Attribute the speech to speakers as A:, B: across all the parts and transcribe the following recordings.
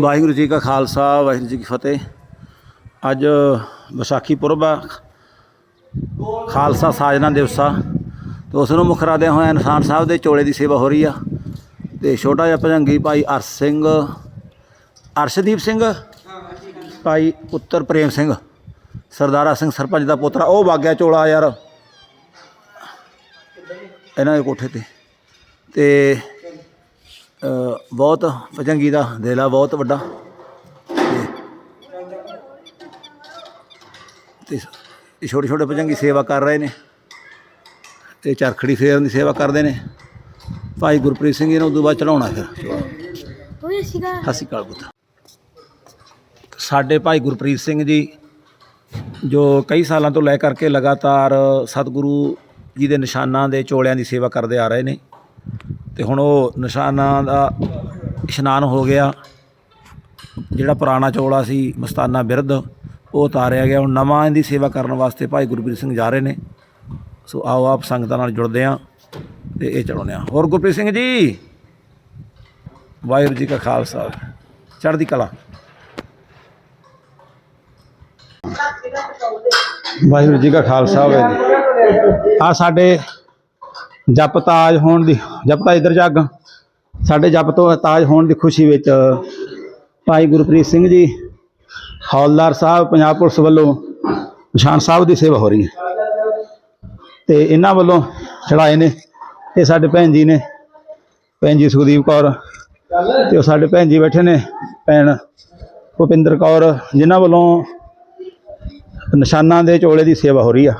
A: ਵਾਹਿਗੁਰੂ ਜੀ ਕਾ ਖਾਲਸਾ, ਵਾਹਿਗੁਰੂ ਜੀ ਕੀ ਫਤਿਹ। ਅੱਜ ਵਿਸਾਖੀ ਪੁਰਬ ਆ। ਖਾਲਸਾ ਸਾਜਨਾ ਦਿਵਸ ਆ। ਤੇ ਉਸ ਨੂੰ ਮੁੱਖ ਰੱਖਦਿਆਂ ਹੋਇਆ ਇਨਸਾਨ ਸਾਹਿਬ ਦੇ ਚੋਲੇ ਦੀ ਸੇਵਾ ਹੋ ਰਹੀ ਆ। ਤੇ ਛੋਟਾ ਜਿਹਾ ਭਜੰਗੀ ਭਾਈ ਅਰਸ਼ ਸਿੰਘ, ਅਰਸ਼ਦੀਪ ਸਿੰਘ, ਭਾਈ ਪੁੱਤਰ ਪ੍ਰੇਮ ਸਿੰਘ, ਸਰਦਾਰਾ ਸਿੰਘ ਸਰਪੰਚ ਦਾ ਪੁੱਤਰ ਆ। ਉਹ ਵਾਗਿਆ ਚੋਲਾ ਯਾਰ। ਇਹਨਾਂ ਦੇ ਕੋਠੇ ਤੇ। ਤੇ ਬਹੁਤ ਭਜੰਗੀ ਦਾ, ਦਿਲ ਆ ਬਹੁਤ ਵੱਡਾ। ਤੇ ਛੋਟੇ ਛੋਟੇ ਭਜੰਗੀ ਸੇਵਾ ਕਰ ਰਹੇ ਨੇ। ਤੇ ਚਰਖੜੀ ਫੇਰਨ ਦੀ ਸੇਵਾ ਕਰਦੇ ਨੇ। ਭਾਈ ਗੁਰਪ੍ਰੀਤ ਸਿੰਘ ਜੀ ਨੂੰ ਉਦੋਂ ਬਾਅਦ ਚੜਾਉਣਾ ਫਿਰ। ਸਤਿ ਸ਼੍ਰੀ ਅਕਾਲ ਪੁੱਤ। ਸਾਡੇ ਭਾਈ ਗੁਰਪ੍ਰੀਤ ਸਿੰਘ ਜੀ, ਜੋ ਕਈ ਸਾਲਾਂ ਤੋਂ ਲੈ ਕਰਕੇ ਲਗਾਤਾਰ ਸਤਿਗੁਰੂ ਜੀ ਦੇ ਨਿਸ਼ਾਨਾਂ ਦੇ ਚੋਲਿਆਂ ਦੀ ਸੇਵਾ ਕਰਦੇ ਆ ਰਹੇ ਨੇ। ਤੇ ਹੁਣ ਉਹ ਨਿਸ਼ਾਨਾਂ ਦਾ ਇਸ਼ਨਾਨ ਹੋ ਗਿਆ। ਜਿਹੜਾ ਪੁਰਾਣਾ ਚੋਲਾ ਸੀ, ਮਸਤਾਨਾ ਬਿਰਧ, ਉਹ ਉਤਾਰਿਆ ਗਿਆ। ਹੁਣ ਨਵਾਂ ਇਹਦੀ ਸੇਵਾ ਕਰਨ ਵਾਸਤੇ ਭਾਈ ਗੁਰਪ੍ਰੀਤ ਸਿੰਘ ਜਾ ਰਹੇ ਨੇ। ਸੋ ਆਓ ਆਪ ਸੰਗਤਾਂ ਨਾਲ ਜੁੜਦੇ ਹਾਂ ਤੇ ਇਹ ਚੜਾਉਂਦੇ ਹਾਂ। ਹੋਰ ਗੁਰਪ੍ਰੀਤ ਸਿੰਘ ਜੀ, ਵਾਹਿਗੁਰੂ ਜੀ ਕਾ ਖਾਲਸਾ। ਚੜ੍ਹਦੀ ਕਲਾ। ਵਾਹਿਗੁਰੂ ਜੀ ਕਾ ਖਾਲਸਾ ਹੋਵੇ ਆ ਸਾਡੇ ਜਪ ਤਾਜ ਹੋਣ ਦੀ, ਜਪ ਤਾਂ ਇਧਰ ਜਾਗ। ਸਾਡੇ ਜਪ ਤੋਂ ਤਾਜ ਹੋਣ ਦੀ ਖੁਸ਼ੀ ਵਿੱਚ ਭਾਈ ਗੁਰਪ੍ਰੀਤ ਸਿੰਘ ਜੀ, ਹੌਲਦਾਰ ਸਾਹਿਬ, ਪੰਜਾਬ ਪੁਲਿਸ ਵੱਲੋਂ ਨਿਸ਼ਾਨ ਸਾਹਿਬ ਦੀ ਸੇਵਾ ਹੋ ਰਹੀ ਹੈ। ਤੇ ਇਹਨਾਂ ਵੱਲੋਂ ਚੜਾਏ ਨੇ ਇਹ ਸਾਡੇ ਭੈਣ ਜੀ ਨੇ, ਭੈਣ ਜੀ ਸੁਖਦੀਪ ਕੌਰ ਤੇ ਉਹ ਸਾਡੇ ਭੈਣ ਜੀ ਬੈਠੇ ਨੇ, ਭੈਣ ਭੁਪਿੰਦਰ ਕੌਰ, ਜਿਨ੍ਹਾਂ ਵੱਲੋਂ ਨਿਸ਼ਾਨਾਂ ਦੇ ਚੋਲੇ ਦੀ ਸੇਵਾ ਹੋ ਰਹੀ ਆ।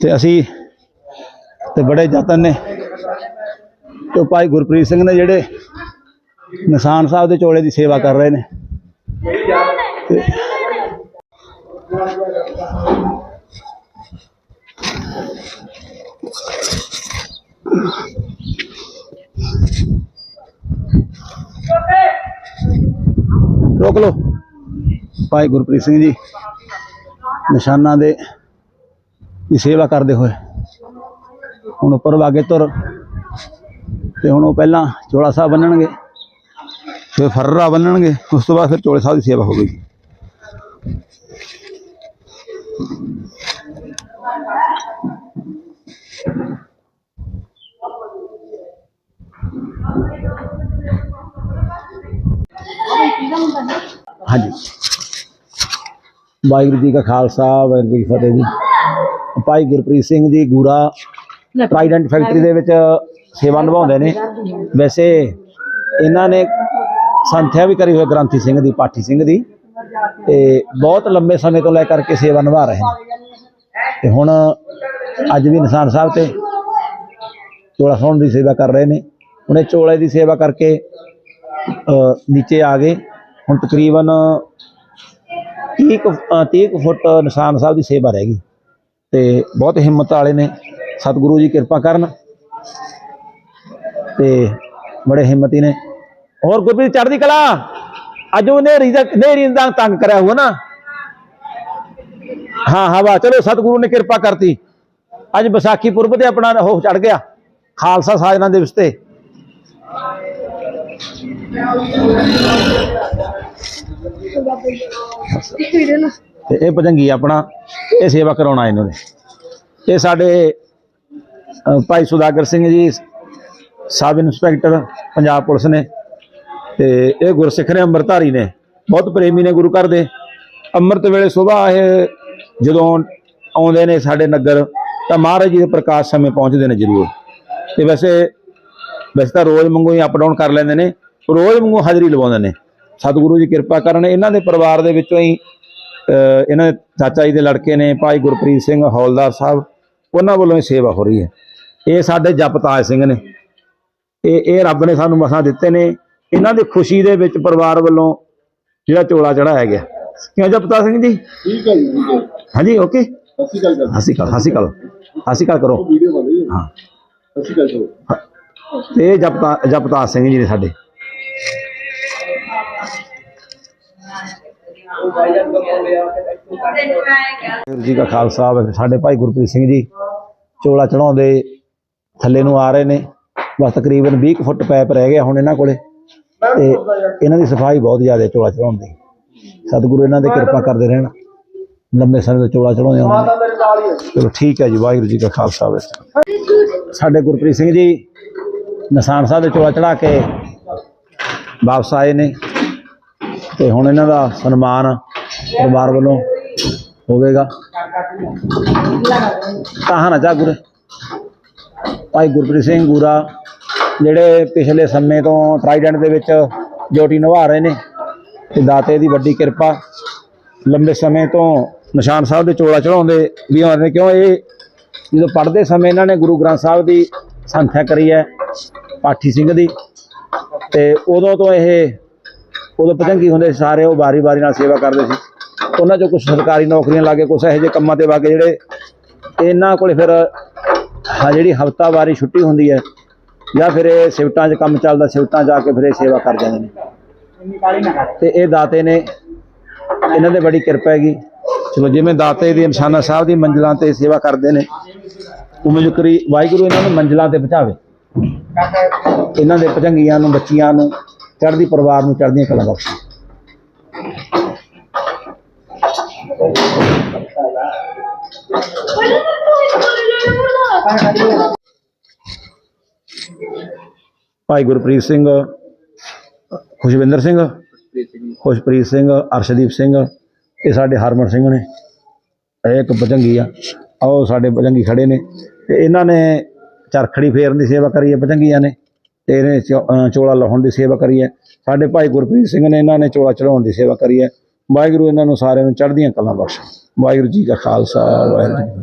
A: ਤੇ ਅਸੀਂ ਤੇ ਬੜੇ ਯਤਨ ਨੇ। ਤੇ ਉਹ ਭਾਈ ਗੁਰਪ੍ਰੀਤ ਸਿੰਘ ਨੇ ਜਿਹੜੇ ਨਿਸ਼ਾਨ ਸਾਹਿਬ ਦੇ ਚੋਲੇ ਦੀ ਸੇਵਾ ਕਰ ਰਹੇ ਨੇ। ਤੇ ਰੋਕ ਲਓ। ਭਾਈ ਗੁਰਪ੍ਰੀਤ ਸਿੰਘ ਜੀ ਨਿਸ਼ਾਨਾਂ ਦੇ ਦੀ ਸੇਵਾ ਕਰਦੇ ਹੋਏ। ਹੁਣ ਉੱਪਰ ਵਾਗੇ ਤੁਰ। ਤੇ ਹੁਣ ਉਹ ਪਹਿਲਾਂ ਚੋਲਾ ਸਾਹਿਬ ਬੰਨਣਗੇ, ਫਿਰ ਫਰਰਾ ਬੰਨਣਗੇ, ਉਸ ਤੋਂ ਬਾਅਦ ਫਿਰ ਚੋਲੇ ਸਾਹਿਬ ਦੀ ਸੇਵਾ ਹੋਵੇਗੀ ਹਾਂਜੀ। ਵਾਹਿਗੁਰੂ ਜੀ ਕਾ ਖਾਲਸਾ, ਵਾਹਿਗੁਰੂ ਜੀ ਕੀ ਫਤਿਹ ਜੀ। ਭਾਈ ਗੁਰਪ੍ਰੀਤ ਸਿੰਘ ਜੀ ਗੂਰਾ ਟਰਾਈਡੈਂਟ ਫੈਕਟਰੀ ਦੇ ਵਿੱਚ ਸੇਵਾ ਨਿਭਾਉਂਦੇ ਨੇ। ਵੈਸੇ ਇਹਨਾਂ ਨੇ ਸੰਥਿਆ ਵੀ ਕਰੀ ਹੋਈ ਗ੍ਰੰਥੀ ਸਿੰਘ ਦੀ ਪਾਠੀ ਸਿੰਘ ਦੀ। ਤੇ ਬਹੁਤ ਲੰਬੇ ਸਮੇਂ ਤੋਂ ਲੈ ਕਰਕੇ ਸੇਵਾ ਨਿਭਾ ਰਹੇ ਨੇ। ਤੇ ਹੁਣ ਅੱਜ ਵੀ ਨਿਸ਼ਾਨ ਸਾਹਿਬ ਤੇ ਚੋਲਾ ਸੌਣ ਦੀ ਸੇਵਾ ਕਰ ਰਹੇ ਨੇ। ਹੁਣ ਚੋਲੇ ਦੀ ਸੇਵਾ ਕਰਕੇ ਨੀਚੇ ਆ ਗਏ। ਹੁਣ ਤਕਰੀਬਨ 30 ਕੁ- ਅ, 30 ਕੁ ਫੁੱਟ ਨਿਸ਼ਾਨ ਸਾਹਿਬ ਦੀ ਸੇਵਾ ਰਹਿ ਗਈ। ਤੇ ਬਹੁਤ ਹਿੰਮਤ ਵਾਲੇ ਨੇ। ਸਤਿਗੁਰੂ ਜੀ ਕਿਰਪਾ ਕਰਨ ਤੇ ਬੜੇ ਹਿੰਮਤੀ ਨੇ। ਹੋਰ ਗੁਰਪ੍ਰੀਤ ਚੜ੍ਹਦੀ ਕਲਾ? ਅੱਜ ਉਹ ਨੇਰੀ ਦਾ ਨੇਰੀ ਦਾ ਤੰਗ ਕਰਿਆ ਹੋਇਆ ਨਾ। ਹਾਂ ਹਾਂ ਵਾ ਚਲੋ ਸਤਿਗੁਰੂ ਨੇ ਕਿਰਪਾ ਕਰਤੀ। ਅੱਜ ਵਿਸਾਖੀ ਪੁਰਬ ਤੇ ਆਪਣਾ ਉਹ ਚੜ ਗਿਆ ਖਾਲਸਾ ਸਾਜਨਾ ਦਿਵਸ ਤੇ। ਤੇ ਇਹ ਭਜੰਗੀ ਆਪਣਾ ਇਹ ਸੇਵਾ ਕਰਾਉਣਾ ਇਹਨਾਂ ਨੇ ਇਹ ਸਾਡੇ ਭਾਈ ਸੁਦਾਗਰ Singh ji, sub inspector, Punjab police ਨੇ। ਤੇ ਇਹ ਗੁਰਸਿੱਖ ਨੇ ਅੰਮ੍ਰਿਤਧਾਰੀ ਨੇ। ਬਹੁਤ ਪ੍ਰੇਮੀ ਨੇ ਗੁਰੂ ਘਰ ਦੇ। ਅੰਮ੍ਰਿਤ ਵੇਲੇ ਸਵੇਰ ਇਹ ਜਦੋਂ ਆਉਂਦੇ ਨੇ ਸਾਡੇ ਨਗਰ, ਤਾਂ ਮਹਾਰਾਜ ਜੀ ਦੇ ਪ੍ਰਕਾਸ਼ ਸਮੇਂ ਪਹੁੰਚਦੇ ਨੇ ਜ਼ਰੂਰ। ਤੇ ਵੈਸੇ ਵੈਸੇ ਤਾਂ ਰੋਜ਼ ਵਾਂਗੂ ਹੀ ਅਪ ਡਾਊਨ ਕਰ ਲੈਂਦੇ ਨੇ। ਰੋਜ਼ ਵਾਂਗੂ ਹਾਜ਼ਰੀ ਲਵਾਉਂਦੇ ਨੇ। ਸਤਿਗੁਰੂ ਜੀ ਕਿਰਪਾ ਕਰਨ ਇਹਨਾਂ ਦੇ ਪਰਿਵਾਰ ਦੇ ਵਿੱਚੋਂ ਹੀ ਇਹਨਾਂ ਦੇ ਚਾਚਾ ਜੀ ਦੇ ਲੜਕੇ ਨੇ, ਭਾਈ ਗੁਰਪ੍ਰੀਤ ਸਿੰਘ ਹੌਲਦਾਰ ਸਾਹਿਬ, ਉਹਨਾਂ ਵੱਲੋਂ ਹੀ ਸੇਵਾ ਹੋ ਰਹੀ ਹੈ। ਇਹ ਸਾਡੇ ਜਪਤਾਜ ਸਿੰਘ ਨੇ। ਇਹ ਇਹ ਰੱਬ ਨੇ ਸਾਨੂੰ ਮਸਾਂ ਦਿੱਤੇ ਨੇ। ਇਹਨਾਂ ਦੀ ਖੁਸ਼ੀ ਦੇ ਵਿੱਚ ਪਰਿਵਾਰ ਵੱਲੋਂ ਜਿਹੜਾ ਚੋਲਾ ਚੜਾਇਆ ਗਿਆ। ਕਿਉਂ ਜਪਤਾ ਸਿੰਘ ਜੀ?
B: ਠੀਕ ਹੈ ਜੀ
A: ਹਾਂਜੀ ਓਕੇ।
B: ਸਤਿ ਸ਼੍ਰੀ ਅਕਾਲ ਕਰ
A: ਹਸੀ ਕਾਲ ਹਸੀ ਕਾਲ ਹਸੀ ਕਾਲ ਕਰੋ।
B: ਹੈ।
A: ਹਾਂ।
B: ਸਤਿ ਸ਼੍ਰੀ ਅਕਾਲ ਕਰੋ
A: ਤੇ ਇਹ ਜਪਤਾ ਜਪਤਾਜ ਸਿੰਘ ਜੀ ਨੇ ਸਾਡੇ। ਜੀ ਕਾ ਖਾਲਸਾ ਸਾਡੇ ਭਾਈ ਗੁਰਪ੍ਰੀਤ ਸਿੰਘ ਜੀ ਚੋਲਾ ਚੜਾਉਂਦੇ। ਥੱਲੇ ਨੂੰ ਆ ਰਹੇ ਨੇ। ਬਸ ਤਕਰੀਬਨ 20 ਕੁ ਫੁੱਟ ਪੈਪ ਰਹਿ ਗਿਆ ਹੁਣ ਇਹਨਾਂ ਕੋਲੇ। ਤੇ ਇਹਨਾਂ ਦੀ ਸਫ਼ਾਈ ਬਹੁਤ ਜ਼ਿਆਦਾ ਹੈ ਚੋਲਾ ਚੜਾਉਣ ਦੀ। ਸਤਿਗੁਰੂ ਇਹਨਾਂ ਦੇ ਕਿਰਪਾ ਕਰਦੇ ਰਹਿਣ। ਲੰਮੇ ਸਮੇਂ ਤੋਂ ਚੋਲਾ ਚੜਾਉਂਦੇ ਆਉਂਦੇ ਨੇ। ਚਲੋ ਠੀਕ ਹੈ ਜੀ, ਵਾਹਿਗੁਰੂ ਜੀ ਕਾ ਖਾਲਸਾ, ਵਾਹਿਗੁਰੂ। ਸਾਡੇ ਗੁਰਪ੍ਰੀਤ ਸਿੰਘ ਜੀ ਨਿਸ਼ਾਨ ਸਾਹਿਬ ਦੇ ਚੋਲਾ ਚੜਾ ਕੇ ਵਾਪਸ ਆਏ ਨੇ। ਤੇ ਹੁਣ ਇਹਨਾਂ ਦਾ ਸਨਮਾਨ ਪਰਿਵਾਰ ਵੱਲੋਂ ਹੋਵੇਗਾ। ਕਹਾਂ ਨਾ ਜਾ ਗੁਰੇ। ਭਾਈ ਗੁਰਪ੍ਰੀਤ ਸਿੰਘ ਗੂਰਾ ਜਿਹੜੇ ਪਿਛਲੇ ਸਮੇਂ ਤੋਂ ਟਰਾਈਡੈਂਟ ਦੇ ਵਿੱਚ ਡਿਊਟੀ ਨਿਭਾ ਰਹੇ ਨੇ ਤੇ ਦਾਤੇ ਦੀ ਵੱਡੀ ਕਿਰਪਾ, ਲੰਬੇ ਸਮੇਂ ਤੋਂ ਨਿਸ਼ਾਨ ਸਾਹਿਬ ਦੇ ਚੋਲਾ ਚੜਾਉਂਦੇ ਵੀ ਆਉਂਦੇ ਨੇ। ਕਿਉਂ ਇਹ ਜਦੋਂ ਪੜ੍ਹਦੇ ਸਮੇਂ ਇਹਨਾਂ ਨੇ ਗੁਰੂ ਗ੍ਰੰਥ ਸਾਹਿਬ ਦੀ ਸੰਥਿਆ ਕਰੀ ਹੈ, ਪਾਠੀ ਸਿੰਘ ਦੀ, ਤੇ ਉਦੋਂ ਤੋਂ ਇਹ, ਉਦੋਂ ਪਤੰਗੀ ਹੁੰਦੇ ਸੀ ਸਾਰੇ, ਉਹ ਵਾਰੀ-ਵਾਰੀ ਨਾਲ ਸੇਵਾ ਕਰਦੇ ਸੀ। ਉਹਨਾਂ ਚੋਂ ਕੁਝ ਸਰਕਾਰੀ ਨੌਕਰੀਆਂ ਲਾ ਕੇ ਕੁਝ ਇਹੋ ਜਿਹੇ ਕੰਮਾਂ ਤੇ ਵਾਗੇ ਜਿਹੜੇ ਇਹਨਾਂ ਕੋਲੇ ਫਿਰ ਹਾਂ ਜਿਹੜੀ ਹਫਤਾਵਾਰੀ ਛੁੱਟੀ ਹੁੰਦੀ ਹੈ ਜਾਂ ਫਿਰ ਇਹ ਸਿਫਟਾਂ 'ਚ ਕੰਮ ਚੱਲਦਾ ਸਿਫਟਾਂ 'ਚ ਆ ਕੇ ਫਿਰ ਇਹ ਸੇਵਾ ਕਰ ਜਾਂਦੇ ਨੇ। ਤੇ ਇਹ ਦਾਤੇ ਨੇ ਇਹਨਾਂ ਦੇ ਬੜੀ ਕਿਰਪਾ ਹੈਗੀ। ਚਲੋ ਜਿਵੇਂ ਦਾਤੇ ਦੀ ਨਿਸ਼ਾਨਾ ਸਾਹਿਬ ਦੀ ਮੰਜ਼ਲਾਂ ਤੇ ਸੇਵਾ ਕਰਦੇ ਨੇ ਉਵੇਂ ਜੋ ਕਰੀ ਵਾਹਿਗੁਰੂ ਇਹਨਾਂ ਨੂੰ ਮੰਜ਼ਲਾਂ ਤੇ ਪਹੁੰਚਾਵੇ। ਇਹਨਾਂ ਦੇ ਭਜੰਗੀਆਂ ਨੂੰ ਬੱਚੀਆਂ ਨੂੰ ਚੜ੍ਹਦੀ ਪਰਿਵਾਰ ਨੂੰ ਚੜ੍ਹਦੀਆਂ ਕਲਾ ਬਖਸ਼ੇ। ਭਾਈ ਗੁਰਪ੍ਰੀਤ ਸਿੰਘ, ਖੁਸ਼ਵਿੰਦਰ ਸਿੰਘ, ਖੁਸ਼ਪ੍ਰੀਤ ਸਿੰਘ, ਅਰਸ਼ਦੀਪ ਸਿੰਘ, ਇਹ ਸਾਡੇ ਹਰਮਨ ਸਿੰਘ ਨੇ, ਇਹ ਇੱਕ ਭਜੰਗੀ ਆ ਆਓ ਸਾਡੇ ਬਜੰਗੀ ਖੜੇ ਨੇ, ਤੇ ਇਹਨਾਂ ਨੇ ਚਰਖੜੀ ਫੇਰਨ ਦੀ ਸੇਵਾ ਕਰੀ ਹੈ ਭਜੰਗੀਆਂ ਨੇ, ਤੇ ਇਹਨੇ ਚੋ- ਚੋਲਾ ਲਾਉਣ ਦੀ ਸੇਵਾ ਕਰੀ ਹੈ, ਸਾਡੇ ਭਾਈ ਗੁਰਪ੍ਰੀਤ ਸਿੰਘ ਨੇ ਇਹਨਾਂ ਨੇ ਚੋਲਾ ਚੜਾਉਣ ਦੀ ਸੇਵਾ ਕਰੀ ਹੈ, ਵਾਹਿਗੁਰੂ ਇਹਨਾਂ ਨੂੰ ਸਾਰਿਆਂ ਨੂੰ ਚੜ੍ਹਦੀਆਂ ਕਲਾਂ ਬਖਸ਼ੇ, ਵਾਹਿਗੁਰੂ ਜੀ ਕਾ ਖਾਲਸਾ, ਵਾਹਿਗੁਰੂ ਜੀ